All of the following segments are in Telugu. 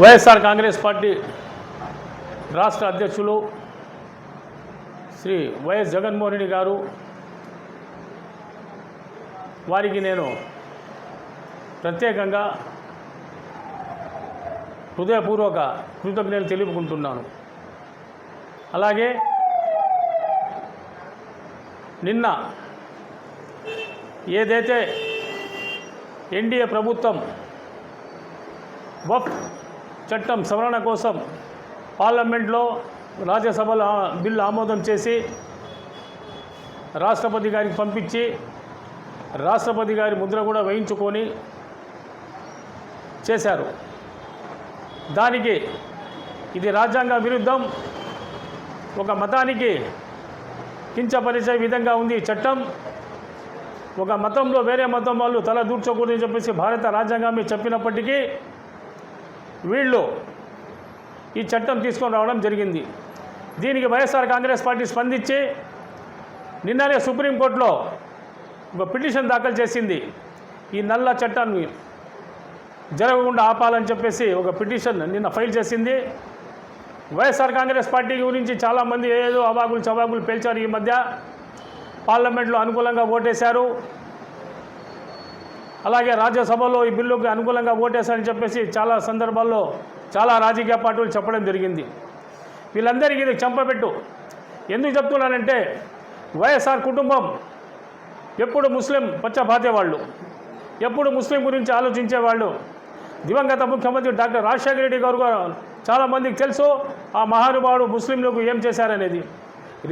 వైఎస్ఆర్ కాంగ్రెస్ పార్టీ రాష్ట్ర అధ్యక్షులు శ్రీ వైఎస్ జగన్మోహన్ రెడ్డి గారు వారికి నేను ప్రత్యేకంగా హృదయపూర్వక కృతజ్ఞతలు తెలుపుకుంటున్నాను. అలాగే నిన్న ఏదైతే ఎన్డీఏ ప్రభుత్వం వఫ్ చట్టం సవరణ కోసం పార్లమెంట్లో రాజ్యసభలో బిల్లు ఆమోదం చేసి రాష్ట్రపతి గారికి పంపించి రాష్ట్రపతి గారి ముద్ర కూడా వేయించుకొని చేశారు. దానికి ఇది రాజ్యాంగ విరుద్ధం. ఒక మతానికి కించపరిచే విధంగా ఉంది చట్టం. ఒక మతంలో వేరే మతం వాళ్ళు తల దూర్చకూడదని చెప్పేసి భారత రాజ్యాంగం చెప్పినప్పటికీ వీళ్ళు ఈ చట్టం తీసుకొని రావడం జరిగింది. దీనికి వైఎస్ఆర్ కాంగ్రెస్ పార్టీ స్పందించి నిన్ననే సుప్రీంకోర్టులో ఒక పిటిషన్ దాఖలు చేసింది. ఈ నల్ల చట్టాన్ని జరగకుండా ఆపాలని చెప్పేసి ఒక పిటిషన్ నిన్న ఫైల్ చేసింది. వైఎస్ఆర్ కాంగ్రెస్ పార్టీ గురించి చాలామంది ఏదో అవాగులు చవాగులు పేల్చారు ఈ మధ్య. పార్లమెంట్లో అనుకూలంగా ఓటేశారు. అలాగే రాజ్యసభలో ఈ బిల్లుకి అనుకూలంగా ఓటేశారని చెప్పేసి చాలా సందర్భాల్లో చాలా రాజకీయ పార్టీలు చెప్పడం జరిగింది. వీళ్ళందరికీ ఇది చంపబెట్టు. ఎందుకు చెప్తున్నానంటే వైఎస్ఆర్ కుటుంబం ఎప్పుడు ముస్లిం పచ్చబాతేవాళ్ళు ఎప్పుడు ముస్లిం గురించి ఆలోచించేవాళ్ళు దివంగత ముఖ్యమంత్రి డాక్టర్ రాజశేఖర రెడ్డి గారు చాలామందికి తెలుసు ఆ మహానుభావుడు ముస్లింలకు ఏం చేశారనేది.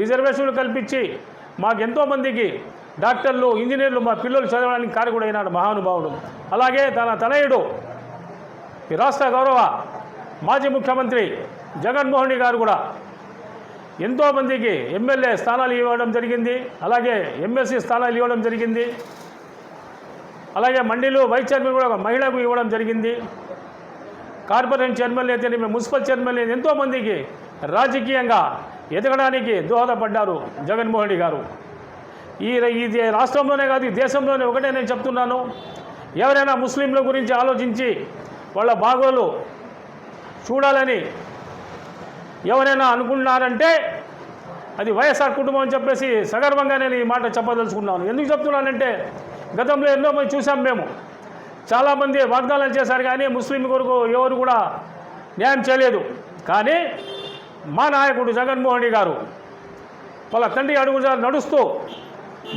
రిజర్వేషన్లు కల్పించి మాకు ఎంతోమందికి డాక్టర్లు ఇంజనీర్లు మా పిల్లలు చదవడానికి కారకుడైనాడు మహానుభావుడు. అలాగే తన తనయుడు ఈ రాష్ట్ర గౌరవ మాజీ ముఖ్యమంత్రి జగన్మోహన్ రెడ్డి గారు కూడా ఎంతోమందికి ఎమ్మెల్యే స్థానాలు ఇవ్వడం జరిగింది. అలాగే ఎమ్మెల్సీ స్థానాలు ఇవ్వడం జరిగింది. అలాగే మండీలు వైస్ చైర్మన్ కూడా ఒక మహిళకు ఇవ్వడం జరిగింది. కార్పొరేషన్ చైర్మన్ అయితే మున్సిపల్ చైర్మన్ ఎంతోమందికి రాజకీయంగా ఎదగడానికి దోహదపడ్డారు జగన్మోహన్ రెడ్డి గారు. ఈ ఇది రాష్ట్రంలోనే కాదు ఈ దేశంలోనే ఒకటే నేను చెప్తున్నాను. ఎవరైనా ముస్లింల గురించి ఆలోచించి వాళ్ళ బాగోలు చూడాలని ఎవరైనా అనుకున్నారంటే అది వైఎస్ఆర్ కుటుంబం అని చెప్పేసి సగర్వంగా నేను ఈ మాట చెప్పదలుచుకున్నాను. ఎందుకు చెప్తున్నానంటే గతంలో ఎన్నో మంది చూసాం మేము. చాలామంది వాగ్దానాలు చేశారు కానీ ముస్లిం కొరకు ఎవరు కూడా న్యాయం చేయలేదు. కానీ మా నాయకుడు జగన్మోహన్ రెడ్డి గారు వాళ్ళ తండ్రి అడుగు నడుస్తూ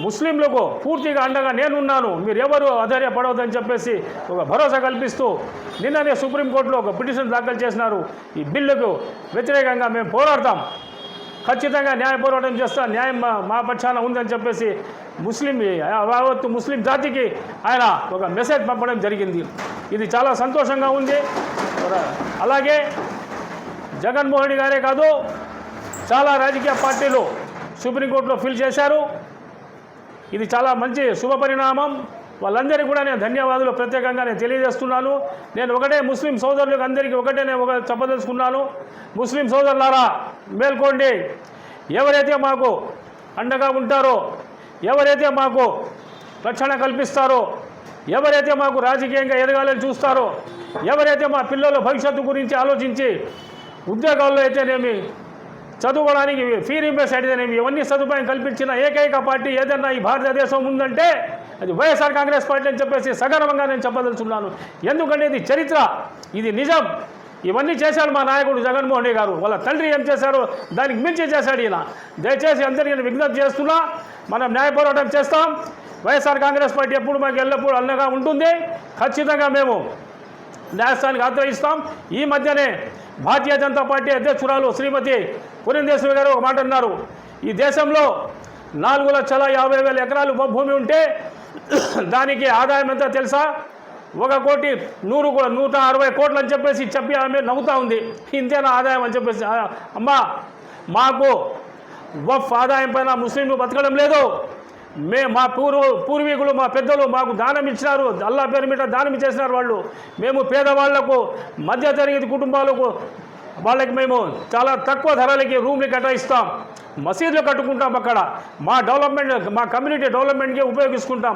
ముస్లింలకు పూర్తిగా అండగా నేనున్నాను. మీరు ఎవరు ఆధార్యపడవద్దని చెప్పేసి ఒక భరోసా కల్పిస్తూ నిన్ననే సుప్రీంకోర్టులో ఒక పిటిషన్ దాఖలు చేసినారు. ఈ బిల్లుకు వ్యతిరేకంగా మేము పోరాడతాం. ఖచ్చితంగా న్యాయ పోరాటం చేస్తా న్యాయం మా మా పక్షాన ఉందని చెప్పేసి ముస్లిం యావత్తు ముస్లిం జాతికి ఆయన ఒక మెసేజ్ పంపడం జరిగింది. ఇది చాలా సంతోషంగా ఉంది. అలాగే జగన్మోహన్ గారే కాదు చాలా రాజకీయ పార్టీలు సుప్రీంకోర్టులో ఫిల్ చేశారు. ఇది చాలా మంచి శుభ పరిణామం. వాళ్ళందరికీ కూడా నేను ధన్యవాదాలు ప్రత్యేకంగా నేను తెలియజేస్తున్నాను. నేను ఒకటే ముస్లిం సోదరులకు అందరికీ ఒకటే నేను ఒక చెప్పదలుచుకున్నాను. ముస్లిం సోదరులారా మేల్కోండి. ఎవరైతే మాకు అండగా ఉంటారో ఎవరైతే మాకు రక్షణ కల్పిస్తారో ఎవరైతే మాకు రాజకీయంగా ఎదగాలని చూస్తారో ఎవరైతే మా పిల్లల భవిష్యత్తు గురించి ఆలోచించి ఉద్యోగాల్లో అయితేనేమి చదువుకోవడానికి ఫీ రీంబర్స్ అడిగినవి ఇవన్నీ సదుపాయం కల్పించిన ఏకైక పార్టీ ఏదైనా ఈ భారతదేశం ఉందంటే అది వైఎస్ఆర్ కాంగ్రెస్ పార్టీ అని చెప్పేసి సగర్వంగా నేను చెప్పదలుచున్నాను ఎందుకంటే ఇది చరిత్ర ఇది నిజం. ఇవన్నీ చేశాడు మా నాయకుడు జగన్మోహన్ రెడ్డి గారు. వాళ్ళ తండ్రి ఏం చేశారు? దానికి మించి చేశాడు ఈయన. దయచేసి అందరికీ నేను విజ్ఞప్తి చేస్తున్నా మనం న్యాయ పోరాటం చేస్తాం. వైఎస్ఆర్ కాంగ్రెస్ పార్టీ ఎప్పుడు మాకు ఎల్లప్పుడూ అన్నగా ఉంటుంది. ఖచ్చితంగా మేము న్యాయస్థానానికి ఆశ్రయిస్తాం. ఈ మధ్యనే భారతీయ జనతా పార్టీ అధ్యక్షురాలు శ్రీమతి పురంధేశ్వరి గారు ఒక మాట అన్నారు. ఈ దేశంలో నాలుగు లక్షల యాభై వేల ఎకరాలు భూమి ఉంటే దానికి ఆదాయం ఎంత తెలుసా? ఒక కోటి నూరు నూట అరవై కోట్లు అని చెప్పేసి చెప్పి ఆమె నవ్వుతా ఉంది. ఇంతేనా ఆదాయం అని చెప్పేసి అమ్మా మాకు వఫ్ ఆదాయం పైన ముస్లింలు బతకడం లేదు. మే మా పూర్వ పూర్వీకులు మా పెద్దలు మాకు దానం ఇచ్చినారు. అల్లా పేరు మీద దానం ఇచ్చేసినారు వాళ్ళు. మేము పేదవాళ్ళకు మధ్య తరగతి కుటుంబాలకు వాళ్ళకి మేము చాలా తక్కువ ధరలకి రూమ్లు కేటాయిస్తాం. మసీదులు కట్టుకుంటాం అక్కడ. మా డెవలప్మెంట్ మా కమ్యూనిటీ డెవలప్మెంట్కి ఉపయోగించుకుంటాం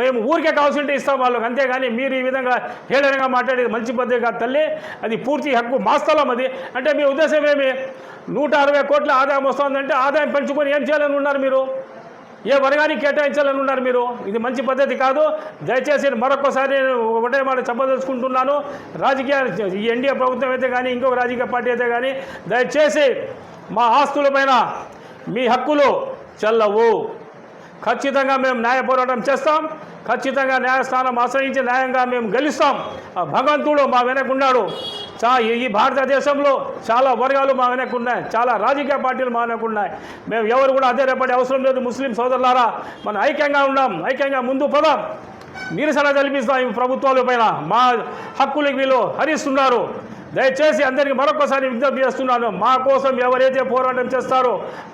మేము ఊరికే కావాల్సింటే ఇస్తాం వాళ్ళకి. అంతేగాని మీరు ఈ విధంగా హేళనగా మాట్లాడేది మంచి పద్ధతి కాదు తల్లి. అది పూర్తి హక్కు మా స్థలం అది. అంటే మీ ఉద్దేశం ఏమి? నూట అరవై కోట్ల ఆదాయం వస్తుందంటే ఆదాయం పెంచుకొని ఏం చేయాలని ఉన్నారు మీరు? ఏ వర్గానికి కేటాయించాలని ఉన్నారు మీరు? ఇది మంచి పద్ధతి కాదు. దయచేసి మరొకసారి నేను ఒకటే మాట చెప్పదలుచుకుంటున్నాను. రాజకీయ ఈ ఎన్డీఏ ప్రభుత్వం అయితే కానీ ఇంకొక రాజకీయ పార్టీ అయితే కానీ దయచేసి మా ఆస్తులపైన మీ హక్కులు చెల్లవు. ఖచ్చితంగా మేము న్యాయ పోరాటం చేస్తాం. ఖచ్చితంగా న్యాయస్థానం ఆశ్రయించి న్యాయంగా మేము గెలుస్తాం. ఆ భగవంతుడు మా వెనకున్నాడు చా ఈ భారతదేశంలో చాలా వర్గాలు మా వెనకున్నాయి చాలా రాజకీయ పార్టీలు మా వెనకున్నాయి మేము ఎవరు కూడా అధైర్యపడే అవసరం లేదు. ముస్లిం సోదరులారా మనం ఐక్యంగా ఉన్నాం ఐక్యంగా ముందు పదాం. నిరసన తెలిపిస్తాం ఈ ప్రభుత్వాల పైన. మా హక్కులకు వీళ్ళు హరిస్తున్నారు దయచేసి అందరికీ మరొకసారి విజ్ఞప్తి చేస్తున్నాను. మా కోసం ఎవరైతే పోరాటం చేస్తారో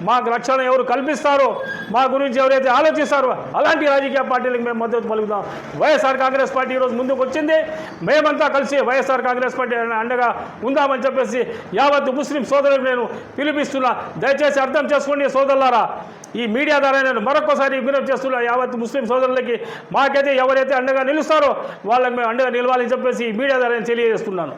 మాకు రక్షణ ఎవరు కల్పిస్తారో మా గురించి ఎవరైతే ఆలోచిస్తారో అలాంటి రాజకీయ పార్టీలకు మేము మద్దతు పలుకుతాం. వైఎస్ఆర్ కాంగ్రెస్ పార్టీ ఈరోజు ముందుకు వచ్చింది. మేమంతా కలిసి వైఎస్ఆర్ కాంగ్రెస్ పార్టీ అండగా ఉందామని చెప్పేసి యావత్ ముస్లిం సోదరులకు నేను పిలిపిస్తున్నా. దయచేసి అర్థం చేసుకోండి సోదరులారా. ఈ మీడియా ద్వారా నేను మరొకసారి విజ్ఞప్తి చేస్తున్నా. యావత్ ముస్లిం సోదరులకి మాకైతే ఎవరైతే అండగా నిలుస్తారో వాళ్ళకి మేము అండగా నిలవాలని చెప్పేసి ఈ మీడియా ద్వారా నేను తెలియజేస్తున్నాను.